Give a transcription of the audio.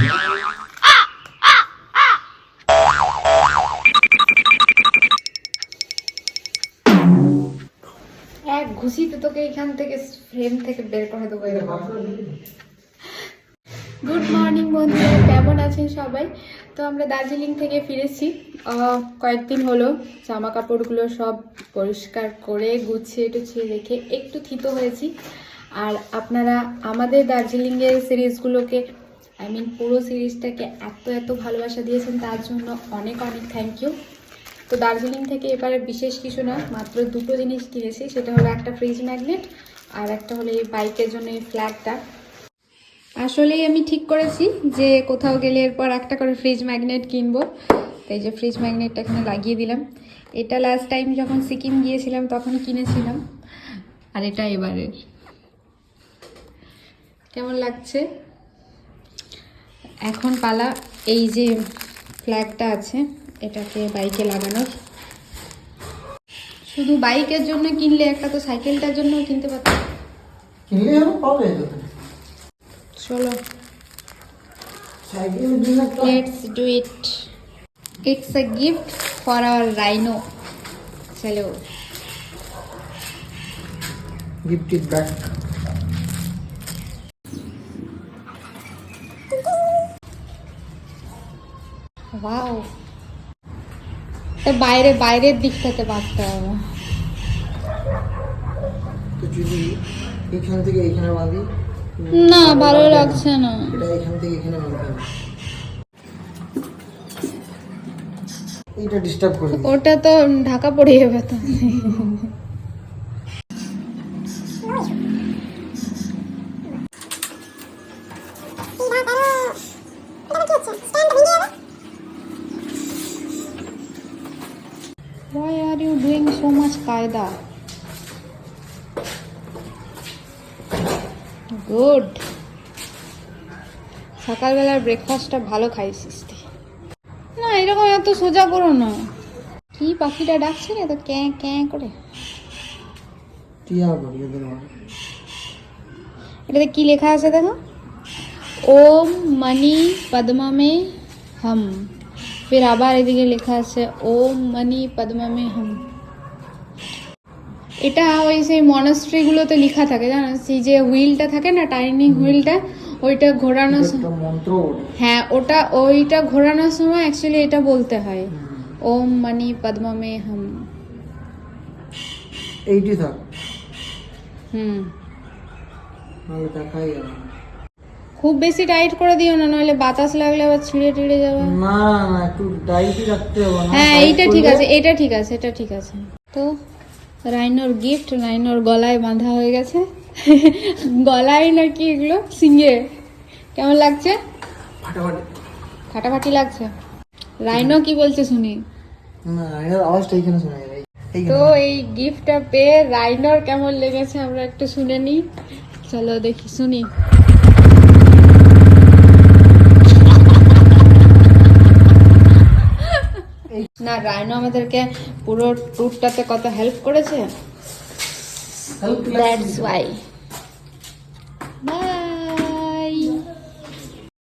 এক ঘুষিতে তোকে এখান থেকে ফ্রেম থেকে বের করে দেবো গুড মর্নিং বন্ধুরা। কেমন আছেন সবাই? তো আমরা দার্জিলিং থেকে ফিরেছি। কয়েকদিন হলো জামা কাপড়গুলো সব পরিষ্কার করে গুছিয়ে টুছিয়ে রেখে একটু থিতো হয়েছি। আর আপনারা আমাদের দার্জিলিংয়ের সিরিজগুলোকে আই মিন পুরো সিরিজটাকে এত এত ভালোবাসা দিয়েছেন, তার জন্য অনেক অনেক থ্যাংক ইউ তো দার্জিলিং থেকে এবারে বিশেষ কিছু না, মাত্র দুটো জিনিস কিনেছি, সেটা হলো একটা ফ্রিজ ম্যাগনেট আর একটা হলো এই বাইকের জন্য এই ফ্ল্যাগটা আসলেই আমি ঠিক করেছি যে কোথাও গেলে এরপর একটা করে ফ্রিজ ম্যাগনেট কিনবো। তাই যে ফ্রিজ ম্যাগনেটটা এখানে লাগিয়ে দিলাম। এটা লাস্ট টাইম যখন সিকিম গিয়েছিলাম, তখন কিনেছিলাম। আর এটা এবারের। কেমন লাগছে? এখন পালা এই যে ফ্ল্যাগটা আছে এটাকে বাইকে লাগানোর। শুধু বাইকের জন্য কিনলে একটা তো সাইকেলটার জন্য কিনতে পারতাম। কিনলে পাবে চলো। সাইকেলের জন্য একটা Let's do it. It's a gift for our rhino. চলো ওয়াও বাইরে বাইরের দিকটাতে বাঁধতে হবে। তো যদি এখান থেকে এখানে বাঁধি না ভালো লাগছে না। এটা এখান থেকে এখানে বাঁধতে হবে। এইটা ডিস্টার্ব করে ওটা তো ঢাকা পড়ে যাবে তো। Doing so much কায়দা গুড সকালবেলার ব্রেকফাস্টটা ভালো খাইছিস তুই। না এরকম এত সোজা করো না। কি পাখিটা ডাকছে রে তো ক্যাঁ ক্যাঁ করে? এটাতে কি লেখা আছে দেখো? ওম মনি পদ্মা মে হম। ফির আবার এদিকে লেখা আছে ওম মনি পদ্মা মে হম। এটা ওই সেই মনাস্ট্রিগুলোতে লেখা থাকে জানো? সেই যে হুইলটা থাকে না টাইনি হুইলটা ওইটা ঘোরানোর স- একটা মন্ত্র হ্যাঁ ওটা ওইটা ঘোরানোর সময় অ্যাকচুয়ালি এটা বলতে হয়। ওম মানি পদ্মা মে হম এইটি থাক। হুম। নাহলে খুব বেশি টাইট করে দিও না নইলে বাতাস লাগলে আবার ছিঁড়ে টিড়ে যাবে। না না একটু ডাইটি রাখতে হবে হ্যাঁ এইটা ঠিক আছে এটা ঠিক আছে এটা ঠিক আছে। তো রাইনোর গিফট রাইনোর গলায় বাঁধা হয়ে গেছে। গলায় নাকি এগুলো? সিঙ্গে। কেমন লাগছে? ফাটাফাটি। লাগছে। রাইনো কি বলছে শুনি। তো এই গিফটটা পেয়ে রাইনোর কেমন লেগেছে আমরা একটু শুনে নিই। চলো দেখি শুনি। না রায়নো আমাদেরকে পুরো ট্যুরটাতে কত হেল্প করেছে? That's why by